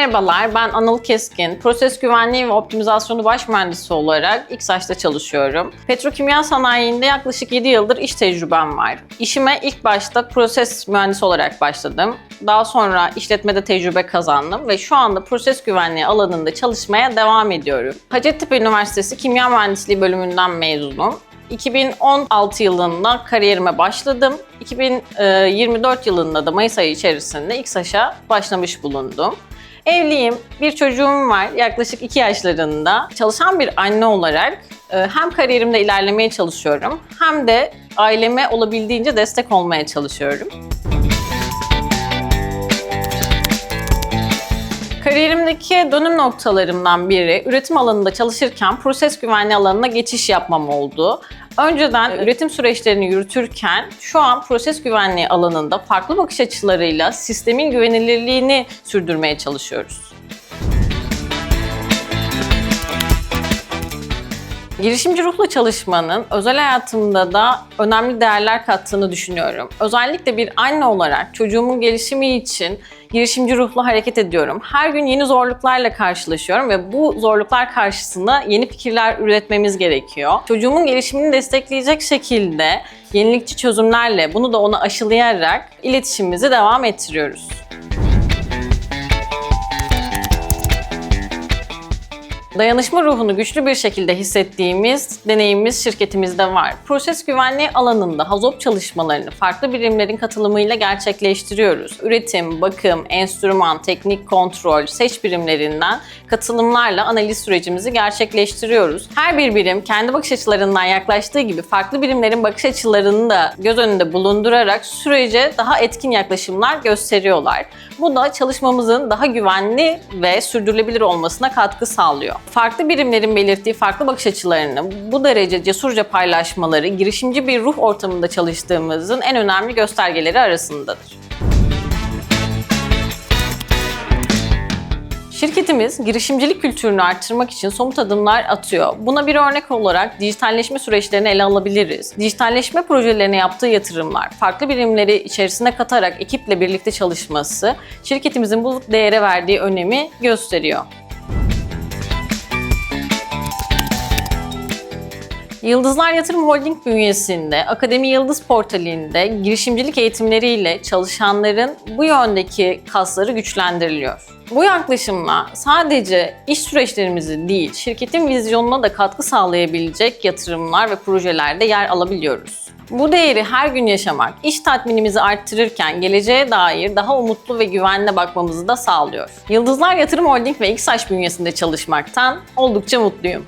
Merhabalar, ben Anıl Keskin. Proses güvenliği ve optimizasyonu baş mühendisi olarak İKSAŞ'ta çalışıyorum. Petrokimya sanayinde yaklaşık 7 yıldır iş tecrübem var. İşime ilk başta proses mühendisi olarak başladım. Daha sonra işletmede tecrübe kazandım ve şu anda proses güvenliği alanında çalışmaya devam ediyorum. Hacettepe Üniversitesi Kimya Mühendisliği bölümünden mezunum. 2016 yılında kariyerime başladım. 2024 yılında da Mayıs ayı içerisinde İKSAŞ'a başlamış bulundum. Evliyim, bir çocuğum var yaklaşık 2 yaşlarında. Çalışan bir anne olarak e, hem kariyerimde ilerlemeye çalışıyorum hem de aileme olabildiğince destek olmaya çalışıyorum. Kariyerimdeki dönüm noktalarımdan biri üretim alanında çalışırken proses güvenliği alanına geçiş yapmam oldu. Önceden üretim süreçlerini yürütürken şu an proses güvenliği alanında farklı bakış açılarıyla sistemin güvenilirliğini sürdürmeye çalışıyoruz. Girişimci ruhla çalışmanın özel hayatımda da önemli değerler kattığını düşünüyorum. Özellikle bir anne olarak çocuğumun gelişimi için girişimci ruhla hareket ediyorum. Her gün yeni zorluklarla karşılaşıyorum ve bu zorluklar karşısında yeni fikirler üretmemiz gerekiyor. Çocuğumun gelişimini destekleyecek şekilde yenilikçi çözümlerle bunu da ona aşılayarak iletişimimizi devam ettiriyoruz. Dayanışma ruhunu güçlü bir şekilde hissettiğimiz deneyimimiz şirketimizde var. Proses güvenliği alanında hazop çalışmalarını farklı birimlerin katılımıyla gerçekleştiriyoruz. Üretim, bakım, enstrüman, teknik kontrol, seç birimlerinden katılımlarla analiz sürecimizi gerçekleştiriyoruz. Her bir birim kendi bakış açılarından yaklaştığı gibi farklı birimlerin bakış açılarını da göz önünde bulundurarak sürece daha etkin yaklaşımlar gösteriyorlar. Bu da çalışmamızın daha güvenli ve sürdürülebilir olmasına katkı sağlıyor. Farklı birimlerin belirttiği farklı bakış açılarını bu derece cesurca paylaşmaları girişimci bir ruh ortamında çalıştığımızın en önemli göstergeleri arasındadır. Şirketimiz girişimcilik kültürünü arttırmak için somut adımlar atıyor. Buna bir örnek olarak dijitalleşme süreçlerini ele alabiliriz. Dijitalleşme projelerine yaptığı yatırımlar, farklı birimleri içerisine katarak ekiple birlikte çalışması şirketimizin bu değere verdiği önemi gösteriyor. Yıldızlar Yatırım Holding bünyesinde Akademi Yıldız portalinde girişimcilik eğitimleriyle çalışanların bu yöndeki kasları güçlendiriliyor. Bu yaklaşımla sadece iş süreçlerimizi değil, şirketin vizyonuna da katkı sağlayabilecek yatırımlar ve projelerde yer alabiliyoruz. Bu değeri her gün yaşamak, iş tatminimizi arttırırken geleceğe dair daha umutlu ve güvenle bakmamızı da sağlıyor. Yıldızlar Yatırım Holding ve XAŞ bünyesinde çalışmaktan oldukça mutluyum.